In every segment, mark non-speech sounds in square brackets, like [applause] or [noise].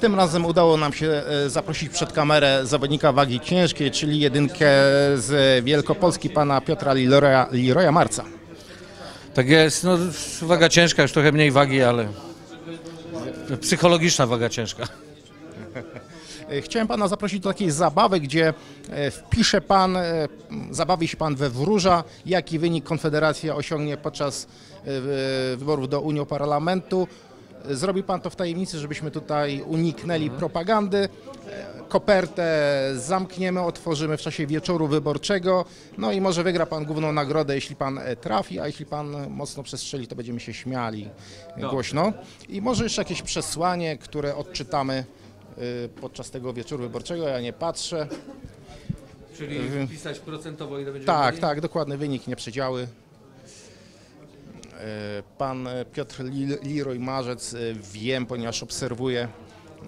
Tym razem udało nam się e, zaprosić przed kamerę zawodnika wagi ciężkiej, czyli jedynkę z Wielkopolski pana Piotra Leroya, Leroya Marca. Tak jest, no waga ciężka, już trochę mniej wagi, ale psychologiczna waga ciężka. E, Chciałem pana zaprosić do takiej zabawy, gdzie e, wpisze pan, zabawi się pan we wróża, jaki wynik Konfederacja osiągnie podczas wyborów do Unii Parlamentu. E, Zrobi pan to w tajemnicy, żebyśmy tutaj uniknęli propagandy. E, Kopertę zamkniemy, otworzymy w czasie wieczoru wyborczego. No i może wygra pan główną nagrodę, jeśli pan e, trafi, a jeśli pan mocno przestrzeli, to będziemy się śmiali e, głośno. I może jeszcze jakieś przesłanie, które odczytamy y, podczas tego wieczoru wyborczego. Ja nie patrzę. Czyli pisać procentowo ile będzie Tak, tak, dokładny wynik, nie przedziały. Y, Pan Piotr Leroy Marzec, y, wiem, ponieważ obserwuję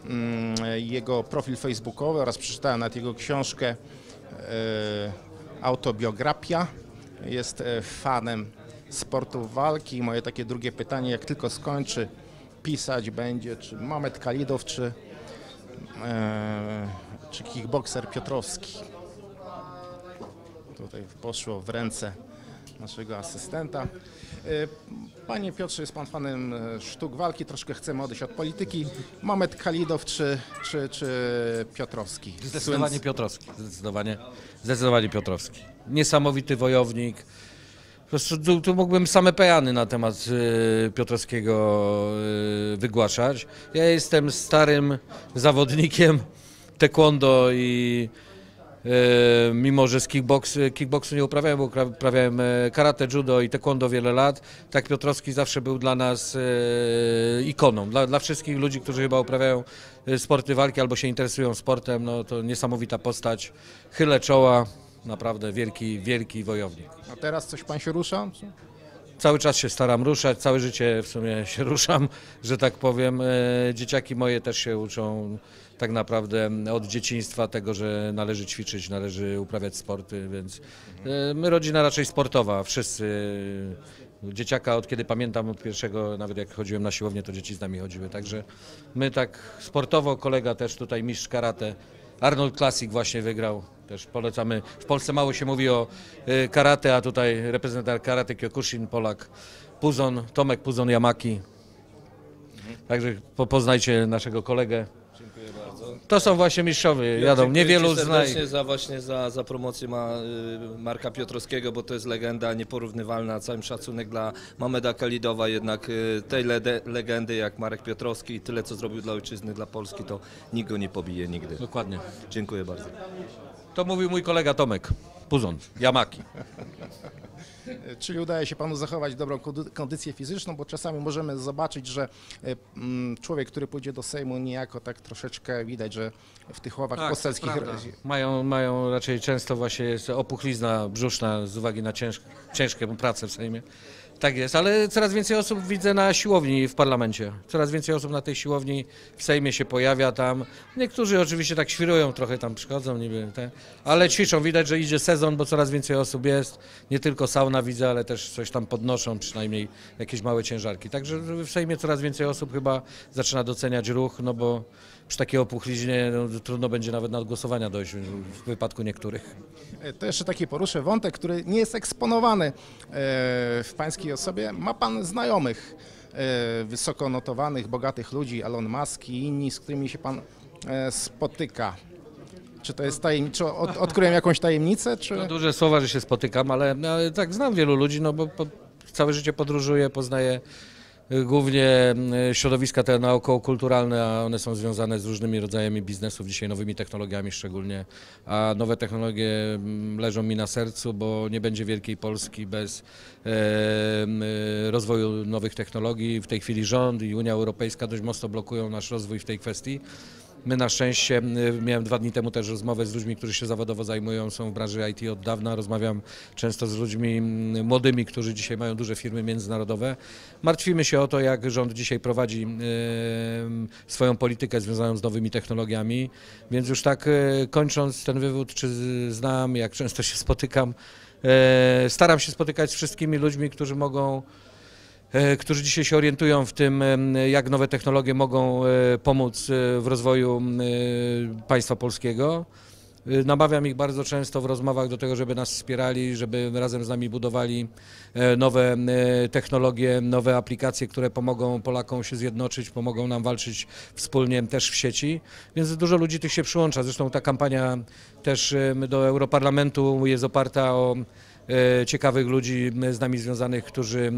mm, jego profil facebookowy oraz przeczytałem nawet jego książkę y, Autobiografia. Jest fanem sportu walki. Moje takie drugie pytanie, jak tylko skończy pisać będzie, czy Mamet Kalidow, czy, e, czy kickbokser Piotrowski. Tutaj poszło w ręce naszego asystenta. E, Panie Piotrze, jest Pan fanem e, sztuk walki, troszkę chcemy odejść od polityki. Mamet Kalidow czy, czy, czy Piotrowski? Zdecydowanie Piotrowski, zdecydowanie, zdecydowanie Piotrowski. Niesamowity wojownik. Po prostu tu, tu mógłbym same pejany na temat y, Piotrowskiego y, wygłaszać. Ja jestem starym zawodnikiem taekwondo i mimo, że z kickbox, kickboxu nie uprawiałem, bo upra- uprawiałem e, karate, judo i taekwondo wiele lat, tak Piotrowski zawsze był dla nas e, ikoną. Dla, dla wszystkich ludzi, którzy chyba uprawiają e, sporty walki albo się interesują sportem, no to niesamowita postać. Chylę czoła, naprawdę wielki, wielki wojownik. A teraz coś Pan się rusza? Cały czas się staram ruszać, całe życie w sumie się [laughs] ruszam, że tak powiem. E, Dzieciaki moje też się uczą tak naprawdę od dzieciństwa tego, że należy ćwiczyć, należy uprawiać sporty, więc e, my rodzina raczej sportowa, wszyscy. Dzieciaka od kiedy pamiętam, od pierwszego, nawet jak chodziłem na siłownię, to dzieci z nami chodziły, także my tak sportowo, kolega też tutaj mistrz karate, Arnold Classic właśnie wygrał. Też polecamy. W Polsce mało się mówi o y, karate, a tutaj reprezentant karate Kyokushin, Polak Puzon, Tomek Puzon Yamaki. Także po, poznajcie naszego kolegę. To są właśnie mistrzowie, jadą. Niewielu zna ich. za właśnie za, za promocję ma, y, Marka Piotrowskiego, bo to jest legenda nieporównywalna. Całym szacunek dla Mameda Kalidowa, jednak y, tej lede, legendy jak Marek Piotrowski i tyle co zrobił dla ojczyzny, dla Polski, to nikt go nie pobije nigdy. Dokładnie. Dziękuję bardzo. To mówił mój kolega Tomek Puzon, Yamaki. Czyli udaje się Panu zachować dobrą kondy- kondycję fizyczną, bo czasami możemy zobaczyć, że e, mm, człowiek, który pójdzie do Sejmu niejako tak troszeczkę widać, że w tych ławach Tak, poselskich Mają, mają raczej często właśnie jest opuchlizna brzuszna z uwagi na cięż, ciężką pracę w Sejmie. Tak jest, ale coraz więcej osób widzę na siłowni w parlamencie. Coraz więcej osób na tej siłowni w Sejmie się pojawia tam. Niektórzy oczywiście tak świrują, trochę tam przychodzą niby, te, ale ćwiczą. Widać, że idzie sezon, bo coraz więcej osób jest. Nie tylko sauna widzę, ale też coś tam podnoszą, przynajmniej jakieś małe ciężarki. Także w Sejmie coraz więcej osób chyba zaczyna doceniać ruch, no bo przy takiej opuchliźnie no, trudno będzie nawet na głosowania dojść w wypadku niektórych. E, To jeszcze taki poruszę wątek, który nie jest eksponowany e, w pańskiej osobie. Ma pan znajomych e, wysoko notowanych, bogatych ludzi, Elon Musk i inni, z którymi się pan spotyka. Czy to jest tajemnicze? Od, odkryłem jakąś tajemnicę? Czy... No, duże słowa, że się spotykam, ale, ale tak znam wielu ludzi, no bo po, całe życie podróżuję, poznaję głównie środowiska te naokoło-kulturalne, a one są związane z różnymi rodzajami biznesów, dzisiaj nowymi technologiami szczególnie, a nowe technologie leżą mi na sercu, bo nie będzie wielkiej Polski bez e, y, rozwoju nowych technologii. W tej chwili rząd i Unia Europejska dość mocno blokują nasz rozwój w tej kwestii. My na szczęście, y, miałem dwa dni temu też rozmowę z ludźmi, którzy się zawodowo zajmują, są w branży IT od dawna. Rozmawiam często z ludźmi mm, młodymi, którzy dzisiaj mają duże firmy międzynarodowe. Martwimy się o to, jak rząd dzisiaj prowadzi y, swoją politykę związaną z nowymi technologiami. Więc już tak y, kończąc ten wywód, czy znam, jak często się spotykam, staram się spotykać z wszystkimi ludźmi, którzy mogą którzy dzisiaj się orientują w tym, jak nowe technologie mogą e, pomóc e, w rozwoju e, państwa polskiego. E, Namawiam ich bardzo często w rozmowach do tego, żeby nas wspierali, żeby razem z nami budowali e, nowe e, technologie, nowe aplikacje, które pomogą Polakom się zjednoczyć, pomogą nam walczyć wspólnie też w sieci. Więc dużo ludzi tych się przyłącza. Zresztą ta kampania też do Europarlamentu jest oparta o e, ciekawych ludzi z nami związanych, którzy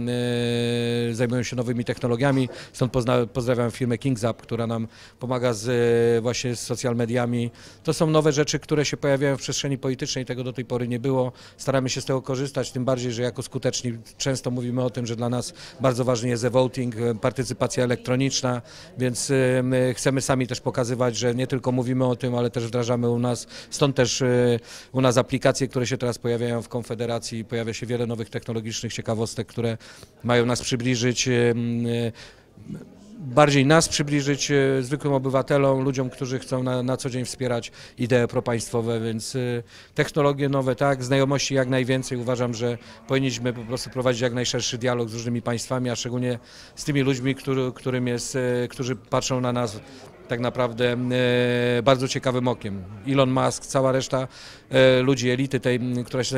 e, zajmują się nowymi technologiami. Stąd pozdrawiam firmę KingsUp, która nam pomaga z, e, właśnie z social mediami. To są nowe rzeczy, które się pojawiają w przestrzeni politycznej, tego do tej pory nie było. Staramy się z tego korzystać, tym bardziej, że jako skuteczni często mówimy o tym, że dla nas bardzo ważny jest e-voting, e, partycypacja elektroniczna, więc e, my chcemy sami też pokazywać, że nie tylko mówimy o tym, ale też wdrażamy u nas, stąd też e, u nas aplikacje, które się teraz pojawiają w Konfederacji, pojawia się wiele nowych technologicznych ciekawostek, które mają nas przybliżyć bardziej nas przybliżyć e, zwykłym obywatelom, ludziom, którzy chcą na, na co dzień wspierać idee propaństwowe, więc e, technologie nowe, tak, znajomości jak najwięcej. Uważam, że powinniśmy po prostu prowadzić jak najszerszy dialog z różnymi państwami, a szczególnie z tymi ludźmi, który, którym jest, e, którzy patrzą na nas tak naprawdę e, bardzo ciekawym okiem. Elon Musk, cała reszta e, ludzi, elity tej, która się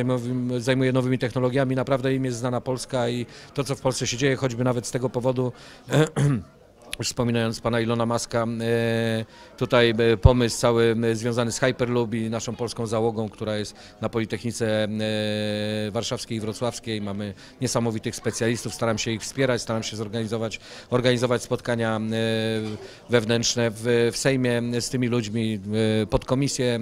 zajmuje nowymi technologiami, naprawdę im jest znana Polska i to, co w Polsce się dzieje, choćby nawet z tego powodu, [clears throat] już wspominając pana Ilona Maska, e, tutaj e, pomysł cały e, związany z Hyperloop i naszą polską załogą, która jest na Politechnice Warszawskiej i Wrocławskiej. Mamy niesamowitych specjalistów, staram się ich wspierać, staram się zorganizować organizować spotkania wewnętrzne w, w Sejmie z tymi ludźmi, podkomisje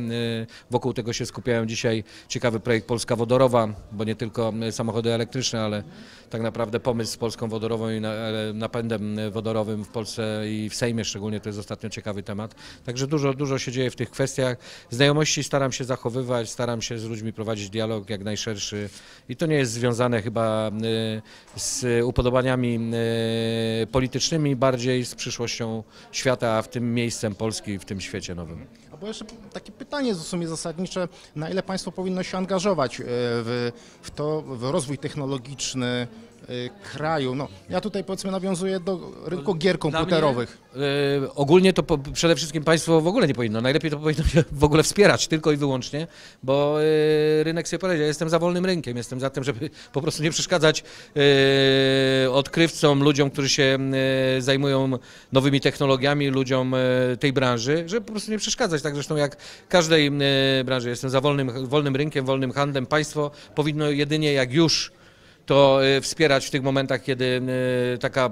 wokół tego się skupiają dzisiaj. Ciekawy projekt Polska Wodorowa, bo nie tylko samochody elektryczne, ale tak naprawdę pomysł z Polską wodorową i na, napędem wodorowym w Polsce i w Sejmie szczególnie to jest ostatnio ciekawy temat. Także dużo, dużo się dzieje w tych kwestiach. Znajomości staram się zachowywać, staram się z ludźmi prowadzić dialog jak najszerszy i to nie jest związane chyba e, z upodobaniami e, politycznymi, bardziej z przyszłością świata, a w tym miejscem Polski w tym świecie nowym. Albo jeszcze takie pytanie w sumie zasadnicze, na ile państwo powinno się angażować e, w, w to, w rozwój technologiczny kraju? No, ja tutaj powiedzmy nawiązuję do rynku gier komputerowych. E, ogólnie to po, przede wszystkim państwo w ogóle nie powinno. Najlepiej to powinno się w ogóle wspierać tylko i wyłącznie, bo e, rynek sobie poradzi. Ja jestem za wolnym rynkiem, jestem za tym, żeby [laughs] po prostu nie przeszkadzać e, odkrywcom, ludziom, którzy się zajmują nowymi technologiami, ludziom tej branży, żeby po prostu nie przeszkadzać. Tak zresztą jak każdej branży. Jestem za wolnym, wolnym rynkiem, wolnym handlem. Państwo powinno jedynie jak już to e, wspierać w tych momentach, kiedy e, taka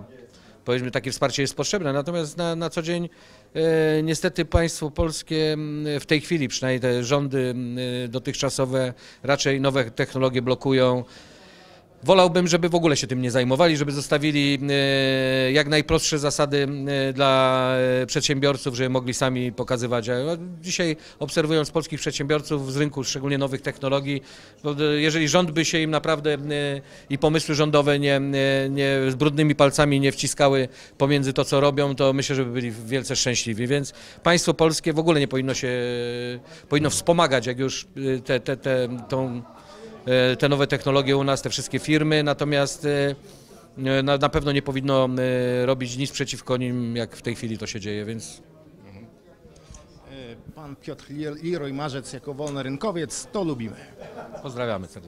powiedzmy takie wsparcie jest potrzebne. Natomiast na, na co dzień e, niestety państwo polskie w tej chwili, przynajmniej te rządy dotychczasowe, raczej nowe technologie blokują. Wolałbym, żeby w ogóle się tym nie zajmowali, żeby zostawili e, jak najprostsze zasady e, dla e, przedsiębiorców, żeby mogli sami pokazywać. A Dzisiaj obserwując polskich przedsiębiorców z rynku, szczególnie nowych technologii, jeżeli rząd by się im naprawdę i pomysły rządowe nie, nie, z brudnymi palcami nie wciskały pomiędzy to, co robią, to myślę, że by byli wielce szczęśliwi. Więc państwo polskie w ogóle nie powinno się, powinno wspomagać, jak już te, te, te, tą te nowe technologie u nas, te wszystkie firmy, natomiast e, na, na pewno nie powinno e, robić nic przeciwko nim, jak w tej chwili to się dzieje, więc E, Pan Piotr Leroy Marzec jako wolny rynkowiec, to lubimy. pozdrawiamy serdecznie.